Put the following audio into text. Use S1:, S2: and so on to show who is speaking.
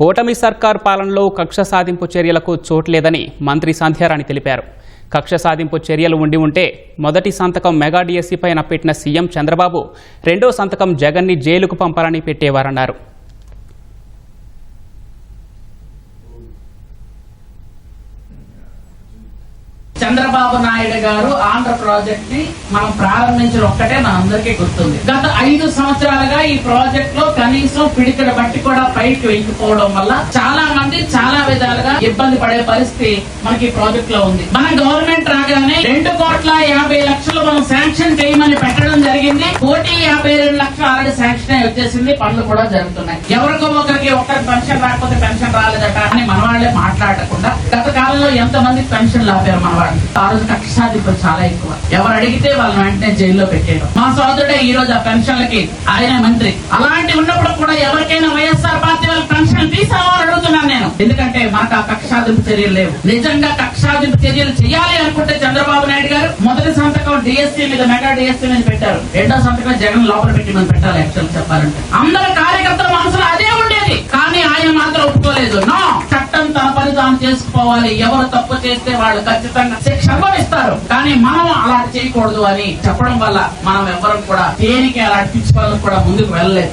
S1: కూటమి సర్కార్ పాలనలో కక్ష సాధింపు చర్యలకు చోట్లేదని మంత్రి సంధ్యారాణి తెలిపారు. కక్ష సాధింపు చర్యలు ఉండి ఉంటే మొదటి సంతకం మెగా డిఎస్సీ పైన పెట్టిన సీఎం చంద్రబాబు రెండో సంతకం జగన్ని జైలుకు పంపాలని పెట్టేవారన్నారు.
S2: చంద్రబాబు నాయుడు గారు ఆంధ్ర ప్రాజెక్ట్ని మనం ప్రారంభించిన ఒక్కటే మన అందరికీ గుర్తుంది. గత ఐదు సంవత్సరాలుగా ఈ ప్రాజెక్ట్లో కనీసం పిడికడ బట్టి కూడా పైకి వెళ్ళిపోవడం వల్ల చాలా మంది చాలా విధాలుగా ఇబ్బంది పడే పరిస్థితి మనకి ఈ ప్రాజెక్ట్లో ఉంది. మన గవర్నమెంట్ రాగానే రెండు కోట్ల యాభై లక్షలు మనం శాంక్షన్ చేయమని పెట్ట జరిగింది. కోటి యాభై రెండు లక్షల ఆల్రెడీ శాంక్షన్ అయి వచ్చేసింది పనులు కూడా జరుగుతున్నాయి. ఎవరికో ఒకరికి ఒక్కరికి పెన్షన్ రాకపోతే పెన్షన్ రాలేదట అని మన వాళ్ళే మాట్లాడకుండా గత కాలంలో ఎంత మంది పెన్షన్ ఆపారు మన వాళ్ళు ఆ రోజు కక్ష చాలా ఎక్కువ. ఎవరు అడిగితే వాళ్ళని వెంటనే జైల్లో పెట్టారు మా సోదరుడే ఈ రోజు ఆ పెన్షన్లకి ఆయన మంత్రి. అలాంటి ఉన్నప్పుడు కూడా ఎవరికైనా వైఎస్ఆర్ ఎందుకంటే మాకు ఆ కక్షాదింపు చర్యలు లేవు. నిజంగా కక్షాదింపు చర్యలు చేయాలి అనుకుంటే చంద్రబాబు నాయుడు గారు మొదటి సంతకం డిఎస్సీ మీద మెగా డిఎస్సీ మీద పెట్టారు. రెండో సంతకం జగన్ లోపల పెట్టి మనం పెట్టాలి యాక్చువల్ చెప్పాలంటే. అందరు కార్యకర్తల మనసులో అదే ఉండేది. కానీ ఆయన మాత్రం ఒప్పుకోలేదు. నో! చట్టం తన పని తాను చేసుకోవాలి. ఎవరు తప్పు చేస్తే వాళ్ళు ఖచ్చితంగా శిక్ష అనుభవిస్తారు. కానీ మనం అలా చేయకూడదు అని చెప్పడం వల్ల మనం ఎవ్వరం కూడా దేనికి అలాంటి పిచ్చుకోవాలని కూడా ముందుకు వెళ్ళలేదు.